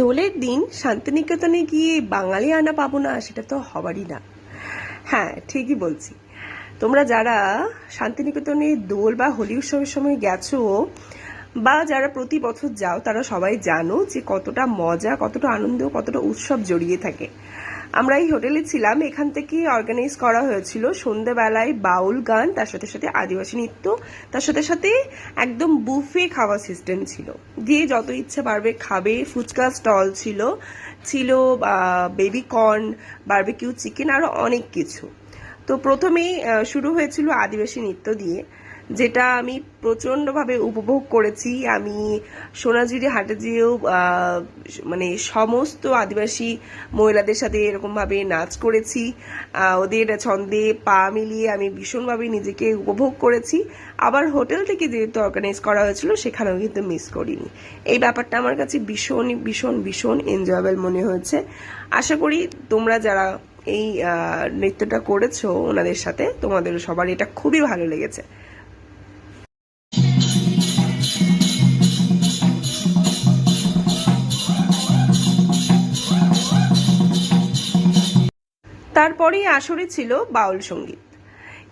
দোলের দিন শান্তিনিকেতনে গিয়ে বাঙালি আনা পাবো না, সেটা তো হবারই না। হ্যাঁ ঠিকই বলছি। তোমরা যারা শান্তিনিকেতনে দোল বা হোলি উৎসবের সময় গেছো বা যারা প্রতি বছর যাও, তারা সবাই জানো যে কতটা মজা, কতটা আনন্দ, কতটা উৎসব জড়িয়ে থাকে। আমরা এই হোটেলে ছিলাম, এখান থেকে অর্গানাইজ করা হয়েছিল। সন্ধ্যাবেলায় বাউল গান, তার সাথে সাথে আদিবাসী নৃত্য, তার সাথে সাথে একদম বুফে খাওয়া সিস্টেম ছিল। যে যত ইচ্ছা পারবে খাবে। ফুচকা স্টল ছিল ছিল বেবি কর্ন বার্বিকিউ চিকেন আরও অনেক কিছু। তো প্রথমেই শুরু হয়েছিল আদিবাসী নৃত্য দিয়ে। যেটা আমি প্রচণ্ডভাবে উপভোগ করেছি। আমি সোনাঝুরি হাটে যেও আহ, মানে সমস্ত আদিবাসী মহিলাদের সাথে এরকমভাবে নাচ করেছি। ওদের ছন্দে পা মিলিয়ে আমি ভীষণভাবে নিজেকে উপভোগ করেছি। আবার হোটেল থেকে যেহেতু অর্গানাইজ করা হয়েছিল সেখানেও কিন্তু মিস করিনি। এই ব্যাপারটা আমার কাছে ভীষণ ভীষণ ভীষণ এনজয়েবল মনে হয়েছে। আশা করি তোমরা যারা এই নৃত্যটা করেছ ওনাদের সাথে তোমাদের সবার এটা খুবই ভালো লেগেছে। তারপরেই আসরে ছিল বাউল সংগীত।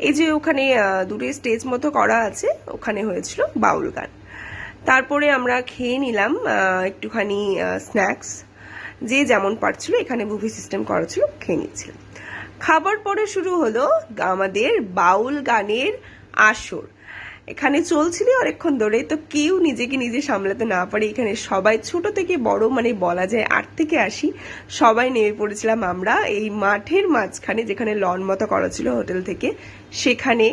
এই যে ওখানে দূরে স্টেজ মতো করা আছে, ওখানে হয়েছিল বাউল গান। তারপরে আমরা খেয়ে নিলাম একটুখানি স্ন্যাক্স যে যেমন পারছিল, এখানে বুভি সিস্টেম করা ছিল, খেয়ে নিচ্ছিলাম। খাবার পরে শুরু হলো আমাদের বাউল গানের আসর। এখানে চলছিল অনেকক্ষণ ধরে তো কেউ নিজেকে নিজে সামলাতে না পারে। এখানে সবাই, ছোট থেকে বড় মানে বলা যায় আট থেকে আসি সবাই নেমে পড়েছিলাম আমরা এই মাঠের মাঝখানে যেখানে লন মতো করা ছিল হোটেল থেকে। সেখানে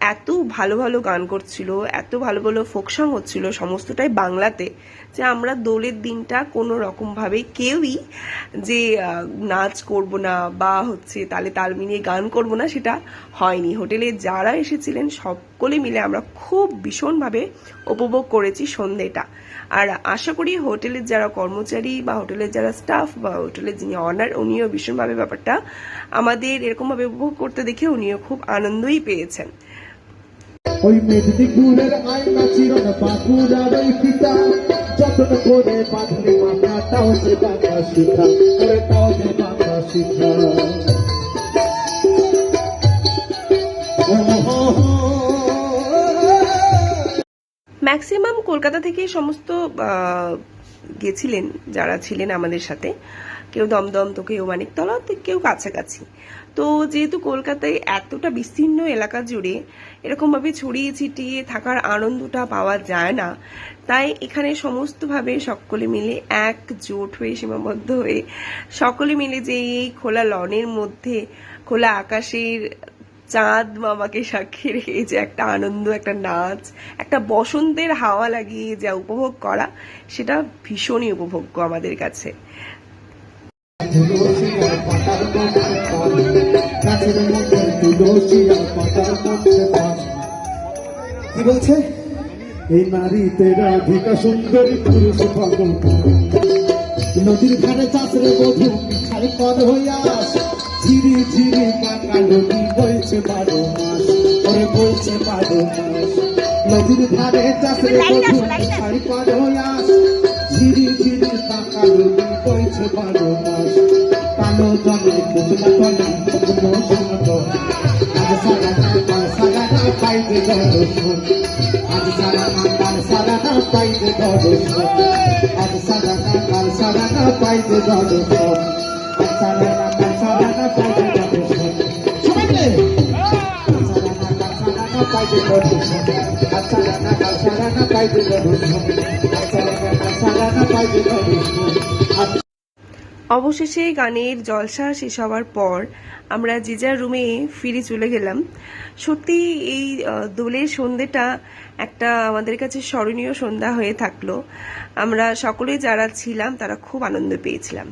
এত ভালো ভালো গান করছিল, এত ভালো ভালো ফোক সং হচ্ছিল সমস্তটাই বাংলাতে যে আমরা দোলের দিনটা কোনো রকমভাবে কেউই যে নাচ করব না বা হচ্ছে তালে তাল মিলিয়ে গান করব না সেটা হয়নি। হোটেলে যারা এসেছিলেন সকলে মিলে আমরা খুব ভীষণভাবে উপভোগ করেছি সন্ধেটা। আর আশা করি হোটেলের যারা কর্মচারী বা হোটেলের যারা স্টাফ বা হোটেলের যিনি অনার উনিও ভীষণভাবে ব্যাপারটা আমাদের এরকমভাবে উপভোগ করতে দেখে উনিও খুব আনন্দই পেয়েছেন। ওই মেদিনীপুরের আয়না চিরন বাঁকুড়ার ওই পিতা যতন করে বাঁধলে মাথাটাও যে বাঁকা শিখা। ওরে তাও যে বাঁকা ম্যাক্সিমাম কলকাতা থেকে সমস্ত গেছিলেন, যারা ছিলেন আমাদের সাথে। কেউ দমদম, তো কেউ মানিকতলা, তো কেউ কাছাকাছি। তো যেহেতু কলকাতায় এতটা বিস্তীর্ণ এলাকা জুড়ে এরকমভাবে ছড়িয়ে ছিটিয়ে থাকার আনন্দটা পাওয়া যায় না, তাই এখানে সমস্তভাবে সকলে মিলে একজোট হয়ে সীমাবদ্ধ হয়ে সকলে মিলে যে এই খোলা লনের মধ্যে, খোলা আকাশের চাঁদ মামাকে সাক্ষী রেখে যে একটা আনন্দ, একটা নাচ, একটা বসন্তের হাওয়া লাগিয়ে যা উপভোগ করা, সেটা ভীষণই উপভোগ্য আমাদের কাছে। তুলসী আর পাতার মধ্যে পান গাছের মধ্যে তুলসী আর পাতার মধ্যে পান কি বলছে? এই নারীতে রাধিকা সুন্দরী পুরুষ পাগল নদীর ধারে চাষরে বধু খালি পদ হইয়া ঝিরি ঝিরি কাকা নদী বইছে বারো মাস ওরে বইছে বারো মাস। নদীর ধারে চাষরে বধু খালি পদ হইয়া ঝিরি ঝিরি কাকা নদী বইছে বারো মাস। কালো জলে কুচলা তলে কোনো শুনতো আজ সারা কাল সারা না পাইতে দর্শন আজ সারা কাল সারা না পাইতে দর্শন আজ সারা কাল সারা না পাইতে দর্শন আজ সারা কাল সারা না পাইতে অবশেষে গানের জলসা শেষ হওয়ার পর আমরা যে যার রুমে ফিরে চলে গেলাম। সত্যি এই দোলের সন্ধেটা একটা আমাদের কাছে স্মরণীয় সন্ধ্যা হয়ে থাকল। আমরা সকলে যারা ছিলাম তারা খুব আনন্দ পেয়েছিলাম।